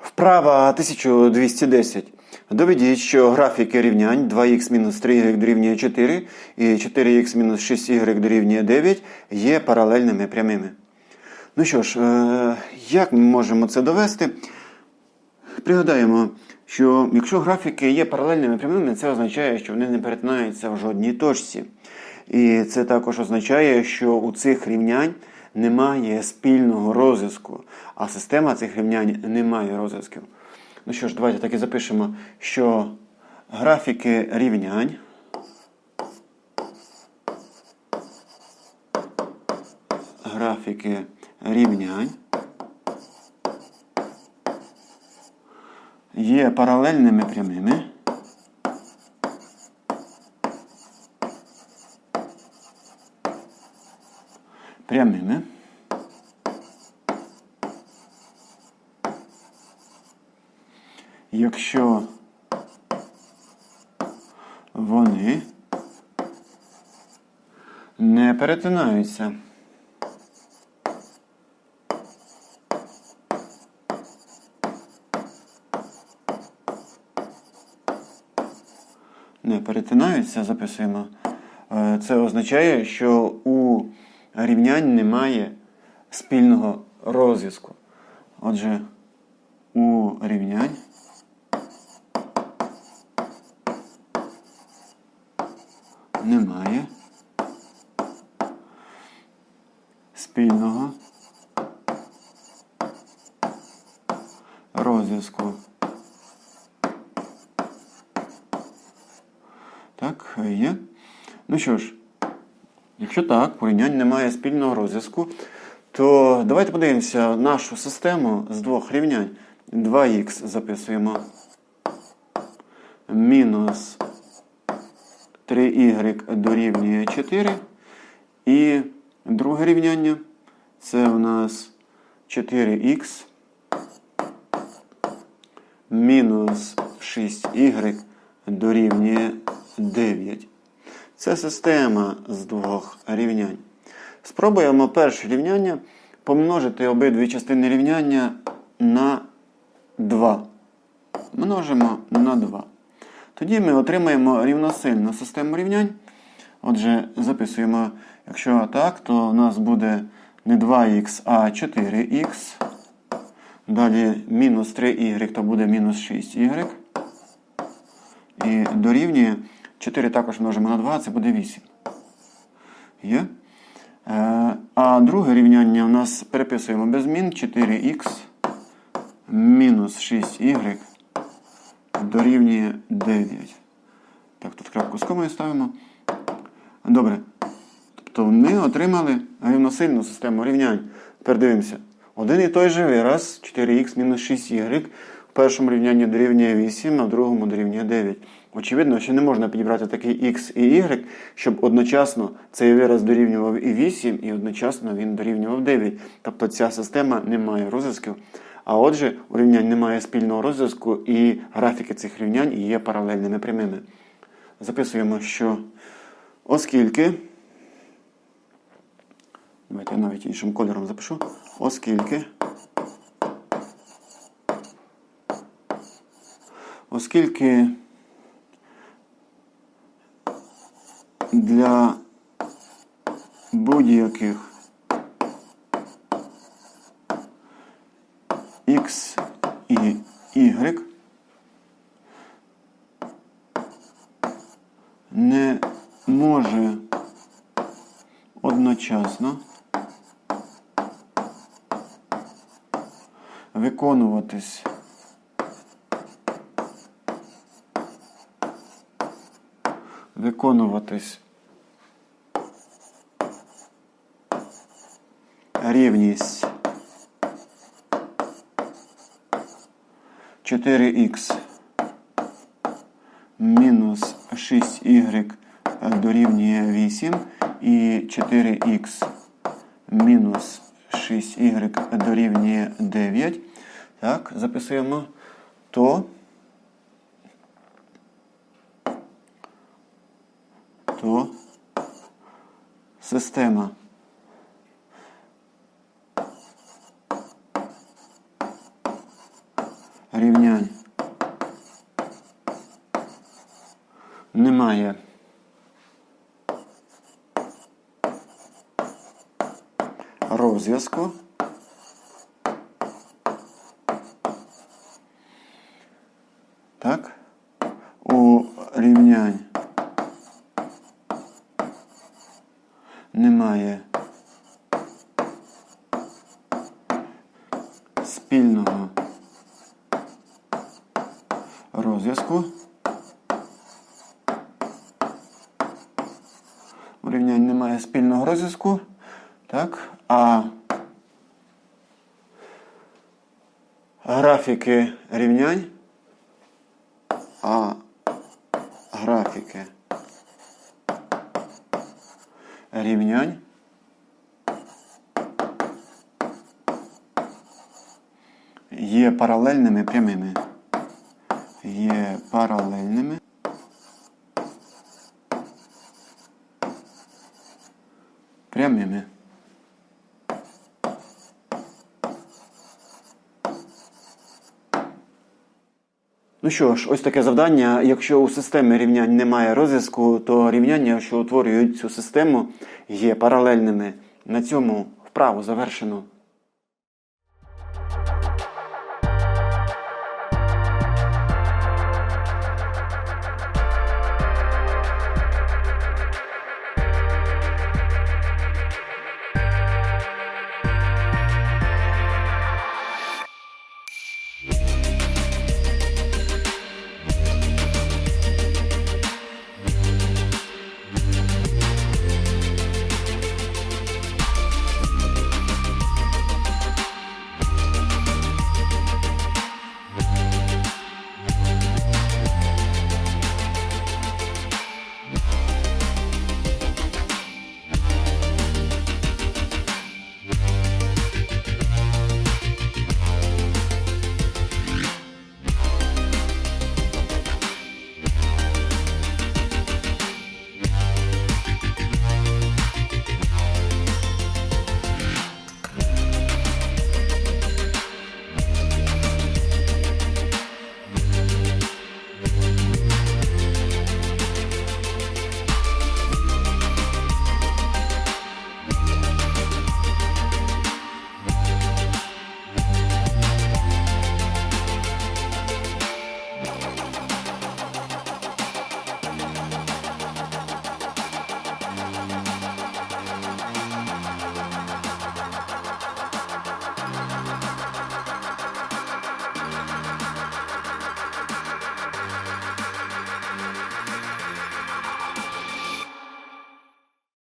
Вправа 1210. Доведіть, що графіки рівнянь 2х мінус 3y дорівнює 4 і 4х мінус 6y дорівнює 9 є паралельними прямими. Ну що ж, е, як ми можемо це довести? Пригадаємо, що якщо графіки є паралельними прямими, це означає, що вони не перетинаються в жодній точці. І це також означає, що у цих рівнянь немає спільного розв'язку, а система цих рівнянь не має розв'язків. Ну що ж, давайте так і запишемо, що графіки рівнянь графіки рівнянь є паралельними прямими. Прямими. Якщо вони не перетинаються. не перетинаються, записуємо. Е, Це означає, що у рівнянь немає спільного розв'язку. Отже, у рівнянь немає спільного розв'язку. Так, є. Ну що ж, якщо так, у рівнянь немає спільного розв'язку, то давайте подивимося нашу систему з двох рівнянь. 2х записуємо. Мінус 3y дорівнює 4. І друге рівняння це у нас 4х мінус 6y дорівнює 9. Це система з двох рівнянь. Спробуємо перше рівняння помножити обидві частини рівняння на 2. Множимо на 2. Тоді ми отримаємо рівносильну систему рівнянь. Отже, записуємо, якщо так, то у нас буде не 2х, а 4х. Далі мінус 3y, то буде мінус 6y. І дорівнює 4 також множимо на 2, це буде 8. Є? Е, А друге рівняння у нас переписуємо без змін 4х мінус 6y дорівнює 9. Так, тут крапку з комою ставимо. Добре. Тобто ми отримали рівносильну систему рівнянь. Тепер дивимося. Один і той же вираз 4х мінус 6y в першому рівнянні дорівнює 8, а в другому дорівнює 9. Очевидно, що не можна підібрати такий x і y, щоб одночасно цей вираз дорівнював і 8, і одночасно він дорівнював 9. Тобто ця система не має розв'язків. А отже, у рівнянь немає спільного розв'язку, і графіки цих рівнянь є паралельними прямими. Записуємо, що оскільки. Давайте я навіть іншим кольором запишу. Оскільки. Оскільки для будь-яких X і Y не може одночасно виконуватись виконуватись рівність 4х мінус 6y дорівнює 8 і 4х мінус 6y дорівнює 9. Так, записуємо то. То система. Рівнянь. Немає. Розв'язку. Так. У рівнянь немає спільного розв'язку. У немає спільного розв'язку. Так. А графіки рівнянь. А графіки рівнянь є паралельними прямими. Є паралельними. Прямими. Ну що ж, ось таке завдання. Якщо у системі рівнянь немає розв'язку, то рівняння, що утворюють цю систему, є паралельними. На цьому вправу завершено.